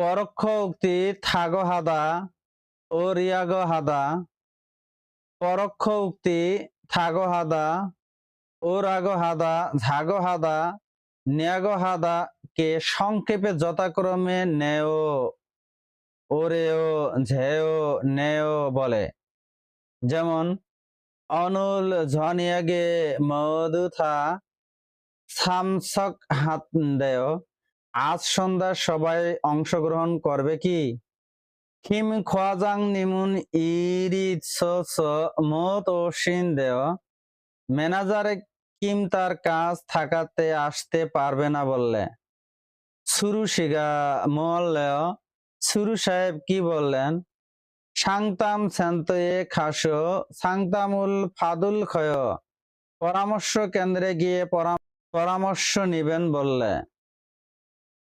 পরোক্ষ উক্তি থাগ হাদা ও রিয়াগ হাদা পরোক্ষ উক্তি থাগ হাদা ও রাগ হাদা ঝাগ হাদা ন্যাগ হাদা কে সংক্ষেপে যথাক্রমে নেও, ওরেও, ঝেও, নেও বলে। যেমন, অনুল ঝনিয়াগে মধুথা সামসক হাত দেয় আজ সন্ধ্যা সবাই অংশগ্রহণ করবে কি? কিম খোয়াজাং নিমুন ইরিৎ মত ও সিন ম্যানেজারে কিম তার কাজ থাকাতে আসতে পারবে না বললে। সুরু শিগা মল্লেও সুরু সাহেব কি বললেন? সাংতাম সেন্তয়ে খাসো। সাংতামুল ফাদুল খয় পরামর্শ কেন্দ্রে গিয়ে পরা- পরামর্শ নিবেন বললে।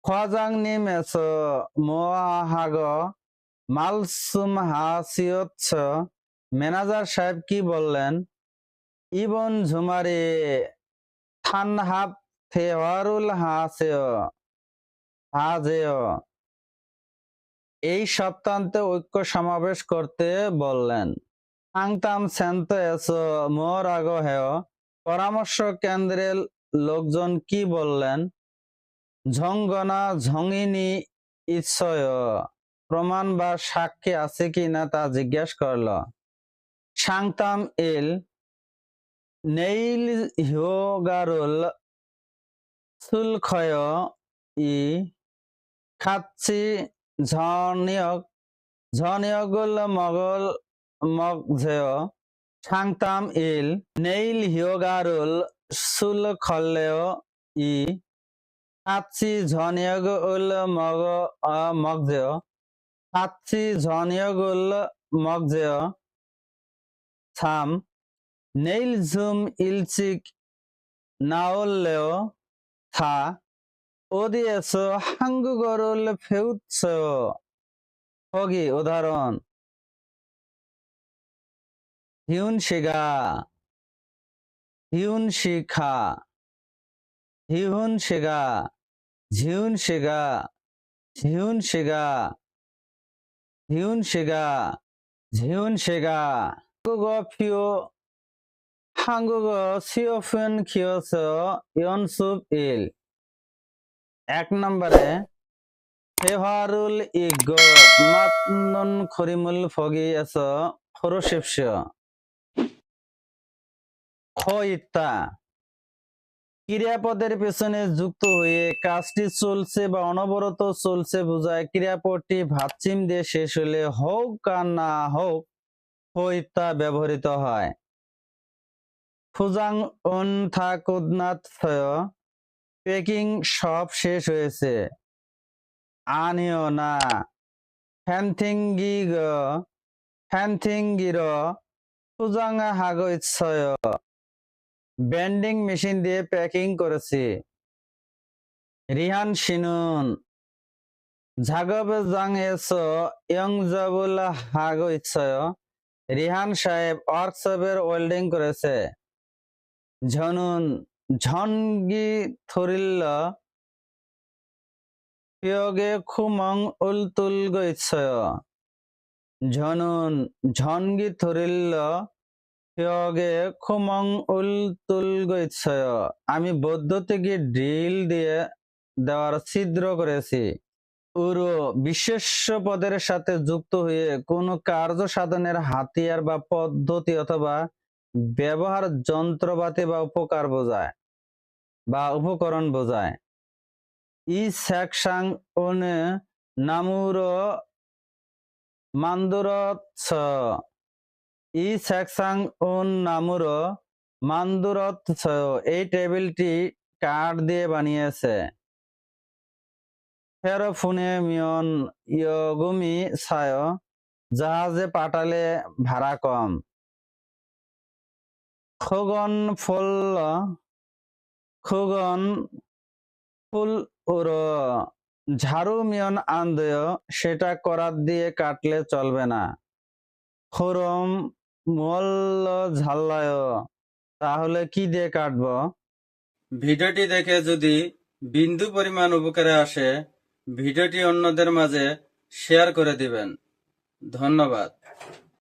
খোয়াজাং এসো মোয়াহাগ মালসুম হাসিয়ৎস ম্যানেজার সাহেব কি বললেন? ইবন ঝুমারে থানহাব থেওয়ারুল হাসেয় হাজেয়। এই সপ্তান্তে ঐক্য সমাবেশ করতে বললেন, আংতাম সেন্ত এসো মোর আগ হেয় পরামর্শ কেন্দ্রের লোকজন কি বললেন? ঝঙ্গনা ঝঙ্গিনী ইচ্ছয় প্রমাণ বা সাক্ষী আছে কি না তা জিজ্ঞেস করল। সাংতাম ইল নেইল হিয়োগারুল সুলখয় ই খাচ্ছি ঝনিয়ক, ঝনিয়গুল মগল মগঝেয়। সাংতাম ইল নেইল হিয়োগারুল সুল খল্লেয় ই খাচ্ছি ঝনিয়গুল মগ মগঝেয় খাচ্ছি ঝনিয়গুল মগঝেয় থাম নেইল ঝুম ইলচিক নাওল্লেও থা, ওদিয়েছো হাঙ্গুগরুল ফেউৎস হগি, উদাহরণ। হিউন শিগা, হিউন শিখা। হিউন শিগা ঝিউন শিগা ঝিউন শিগা হিউন শিগা ঝিউন শিগা হাঙ্গুগ ফিও হাঙ্গুগ সিওফেন খিওস ইয়নসুপ ইল। এক নম্বরে, ফেভারুল ইগ মাতনুন খরিমুল ফগি এস খ ইত্তা। ক্রিয়াপদের পেছনে যুক্ত হয়ে কাজটি চলছে বা অনবরত চলছে বোঝায় ক্রিয়াপদটি ভাতচিম দিয়ে শেষ হলে হোক আর না হোক খ ইত্তা ব্যবহৃত হয়। ফুজাং পেকিং সব শেষ হয়েছে। আনিও না। ফ্যানথিঙ্গিগ। ফ্যানথিঙ্গির। ফুজাঙ্গা হাগো ইচ্ছয়। ব্যান্ডিং মেশিন দিয়ে প্যাকিং করেছি। রিহান ইয়ং জাবুল ইচ্ছয়। রিহান সাহেব ওয়ার্কশপের ওয়েল্ডিং করেছে। ঝনুন। ঝনগি থরিল্ল। পিয়গে খুমং উলতুল গৈছয় ঝনুন। ঝনগি থরিল্ল। খুমং উলতুল গৈছয় আমি ড্রিল দিয়ে দেওয়ার ছিদ্র করেছি। উরু বিশেষ পদের সাথে যুক্ত হয়ে কোনো কার্য সাধনের হাতিয়ার বা পদ্ধতি অথবা ব্যবহার যন্ত্রপাতি বা উপকার বোঝায় বা উপকরণ বোঝায়। ই সেকশাং ওনে নামুর মান্দুরৎস ই সেকশাং ওন নামুর মান্দুরৎস এই টেবিলটি কাঠ দিয়ে বানিয়েছে ফেরোফুনে মিয়ন ইয়গুমি সায় জাহাজে পাঠালে ভাড়া কম। খুগন ফুল খুগন ফুল ওর ঝাড়ু মিয়ন আন্দয়, সেটা করাত দিয়ে কাটলে চলবে না। খরম মল্ল ঝাল্লায়। তাহলে কি দিয়ে কাটবো? ভিডিওটি দেখে যদি বিন্দু পরিমাণ উপকারে আসে, ভিডিওটি অন্যদের মাঝে শেয়ার করে দিবেন। ধন্যবাদ।